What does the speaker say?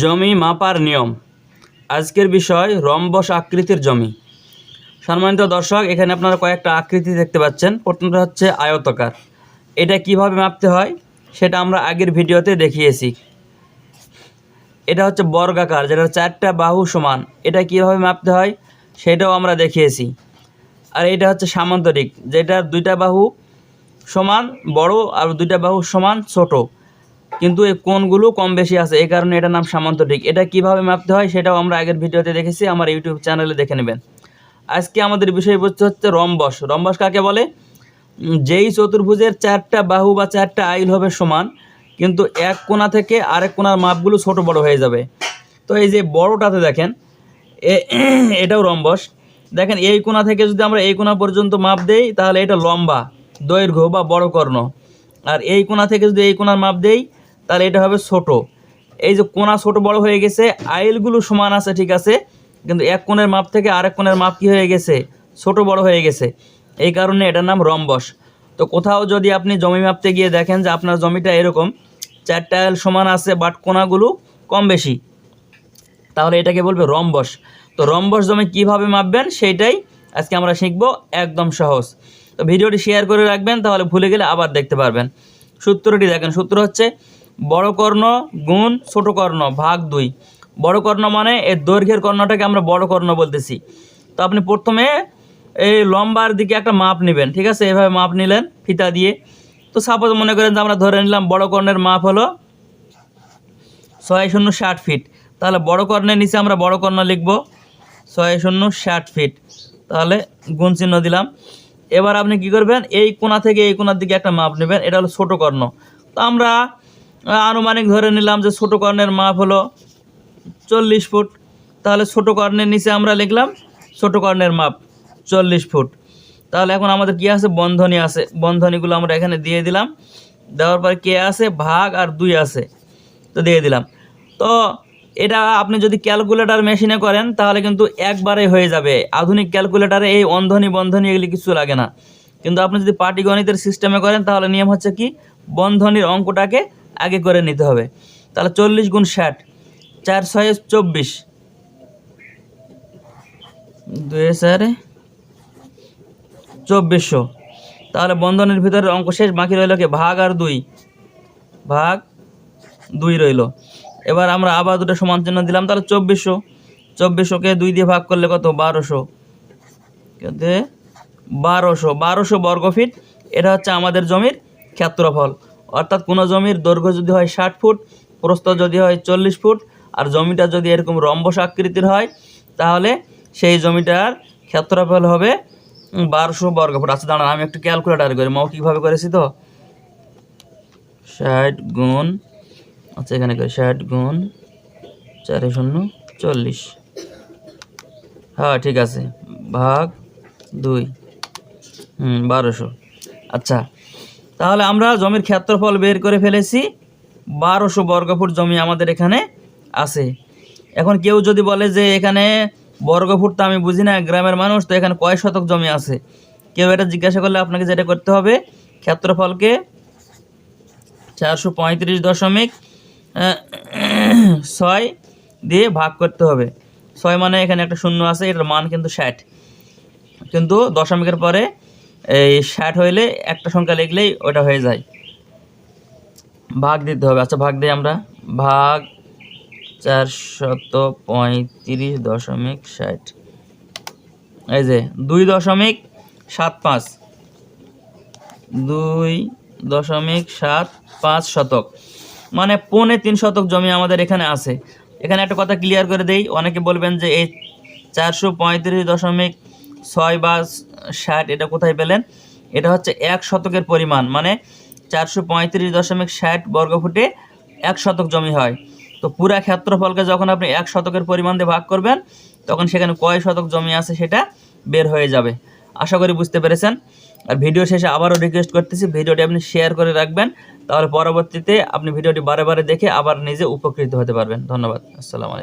জমি মাপার নিয়ম। আজকের বিষয় রম্বস আকৃতির জমি। সম্মানিত দর্শক, এখানে আপনারা কয়েকটা আকৃতি দেখতে পাচ্ছেন। প্রথমটা হচ্ছে আয়তকার। এটা কীভাবে মাপতে হয়, সেটা আমরা আগের ভিডিওতে দেখিয়েছি। এটা হচ্ছে বর্গাকার, যেটা চারটা বাহু সমান। এটা কীভাবে মাপতে হয়, সেটাও আমরা দেখিয়েছি। আর এটা হচ্ছে সামান্তরিক যেটার দুইটা বাহু সমান বড় আর দুইটা বাহু সমান ছোট। কিন্তু এই কোনগুলো কম বেশি আছে, এই কারণে এটার নাম সামান্তরিক এটা কীভাবে মাপতে হয় সেটাও আমরা আগের ভিডিওতে দেখেছি, আমার ইউটিউব চ্যানেলে দেখে নেবেন। আজকে আমাদের বিষয়বস্তু হচ্ছে রম্বস। রম্বস কাকে বলে? যেই চতুর্ভুজের চারটা বাহু বা চারটা আইল হবে সমান, কিন্তু এক কোণা থেকে আরেক কোণার মাপগুলো ছোট বড় হয়ে যাবে। তো এই যে বড়টাতে দেখেন এটাও রম্বস। দেখেন, এই কোণা থেকে যদি আমরা এই কোণা পর্যন্ত মাপ দেই, তাহলে এটা লম্বা, দৈর্ঘ্য বা বড় কর্ণ। আর এই কোণা থেকে যদি এই কোণার মাপ দেই তাহলে এটা হবে ছোট। এই যে কোনা ছোট বড় হয়ে গেছে, আইলগুলো সমান আছে, ঠিক আছে? কিন্তু এক কোণের মাপ থেকে আরেক কোণের মাপ কী হয়ে গেছে? ছোট বড় হয়ে গেছে। এই কারণে এটার নাম রম্বস। তো কোথাও যদি আপনি জমি মাপতে গিয়ে দেখেন যে আপনার জমিটা এরকম চারটা আইল সমান আছে, বাট কোনাগুলো কম বেশি, তাহলে এটাকে বলবে রম্বস। তো রম্বস জমি কীভাবে মাপবেন সেইটাই আজকে আমরা শিখব একদম সহজ। তো ভিডিওটি শেয়ার করে রাখবেন, তাহলে ভুলে গেলে আবার দেখতে পারবেন। সূত্রটি দেখেন, সূত্র হচ্ছে বড় কর্ণ গুণ ছোট কর্ণ ভাগ দুই। বড় কর্ণ মানে এর দৈর্ঘ্যের কর্ণটাকে আমরা বড় কর্ণ বলতেছি। তো আপনি প্রথমে এই লম্বার দিকে একটা মাপ নেবেন, ঠিক আছে? এভাবে মাপ নিলেন ফিতা দিয়ে। তো সাপোজ মনে করেন যে আমরা ধরে নিলাম বড় কর্ণের মাপ হলো ছয় শূন্য ষাট ফিট তাহলে বড় কর্ণের নিচে আমরা বড় কর্ণ লিখব ছয় শূন্য ষাট ফিট তাহলে গুণ চিহ্ন দিলাম। এবার আপনি কি করবেন? এই কোণা থেকে এই কোণার দিকে একটা মাপ নেবেন, এটা হলো ছোট কর্ণ। তো আমরা আনুমানিক ধরে নিলাম যে ছোটো কর্ণের মাপ হলো চল্লিশ ফুট। তাহলে ছোটো কর্ণের নিচে আমরা লিখলাম ছোটো কর্ণের মাপ চল্লিশ ফুট। তাহলে এখন আমাদের কি আছে? বন্ধনী আছে। বন্ধনীগুলো আমরা এখানে দিয়ে দিলাম। দেওয়ার পর কে আছে? ভাগ আর দুই আছে। তো দিয়ে দিলাম। তো এটা আপনি যদি ক্যালকুলেটার মেশিনে করেন, তাহলে কিন্তু একবারে হয়ে যাবে। আধুনিক ক্যালকুলেটারে এই অন্ধনী বন্ধনী এগুলি কিছু লাগে না। কিন্তু আপনি যদি পাটিগণিতের সিস্টেমে করেন, তাহলে নিয়ম হচ্ছে কি? বন্ধনীর অঙ্কটাকে আগে করে নিতে হবে। তাহলে চল্লিশ গুণ ষাট, চার ছয় চব্বিশ। দুই চব্বিশশো। তাহলে বন্ধনের ভিতরে অঙ্ক শেষ, বাকি রইল কি? ভাগ আর দুই। ভাগ দুই রইল। এবার আমরা আবার দুটো সমান চিহ্ন দিলাম, তাহলে চব্বিশশো। চব্বিশশোকে দুই দিয়ে ভাগ করলে কত? বারোশো। বারোশো। বারোশো বর্গ ফিট এটা হচ্ছে আমাদের জমির ক্ষেত্রফল। অর্থাৎ কোনো জমির দৈর্ঘ্য যদি হয় ষাট ফুট, প্রস্থ যদি হয় চল্লিশ ফুট, আর জমিটা যদি এরকম রম্বস আকৃতির হয়, তাহলে সেই জমিটার ক্ষেত্রফল হবে বারোশো বর্গ ফুট আচ্ছা দাঁড়ান, আমি একটু ক্যালকুলেটার করি। মৌখিকভাবে করেছি তো? ষাট গুণ আচ্ছা এখানে করি। ষাট গুণ চারি শূন্য, চল্লিশ। হ্যাঁ ঠিক আছে। ভাগ দুই। হুম, বারোশো। আচ্ছা তাহলে আমরা জমির ক্ষেত্রফল বের করে ফেলেছি। বারোশো বর্গফুট জমি আমাদের এখানে আছে। এখন কেউ যদি বলে যে এখানে বর্গফুট তো আমি বুঝি না, গ্রামের মানুষ, তো এখানে কয় শতক জমি আছে? কেউ এটা জিজ্ঞাসা করলে আপনাকে যেটা করতে হবে, ক্ষেত্রফলকে চারশো পঁয়ত্রিশ দশমিক ছয় দিয়ে ভাগ করতে হবে। ছয় মানে এখানে একটা শূন্য আছে, এটার মান কিন্তু ষাট। কিন্তু দশমিকের পরে এই ষাট হইলে একটা সংখ্যা লিখলেই ওটা হয়ে যায়। ভাগ দিতে হবে। আচ্ছা ভাগ দিই আমরা। ভাগ চারশত পঁয়ত্রিশ দশমিক ষাট। এই যে, দুই দশমিক সাত পাঁচ। দুই দশমিক সাত পাঁচ শতক। মানে পৌনে তিন শতক জমি আমাদের এখানে আছে। এখানে একটা কথা ক্লিয়ার করে দেই। অনেকে বলবেন যে এই চারশো পঁয়ত্রিশ দশমিক ছয় বা ষাট, এটা কোথায় পেলেন? এটা হচ্ছে এক শতকের পরিমাণ মানে চারশো পঁয়ত্রিশ দশমিক ষাট বর্গফুটে এক শতক জমি হয়। তো পুরা ক্ষেত্রফলকে যখন আপনি এক শতকের পরিমাণ দিয়ে ভাগ করবেন, তখন সেখানে কয় শতক জমি আছে সেটা বের হয়ে যাবে। আশা করি বুঝতে পেরেছেন। আর ভিডিও শেষে আবারও রিকোয়েস্ট করতেছি, ভিডিওটি আপনি শেয়ার করে রাখবেন, তাহলে পরবর্তীতে আপনি ভিডিওটি বারে বারে দেখে আবার নিজে উপকৃত হতে পারবেন। ধন্যবাদ। আসসালামু আলাইকুম।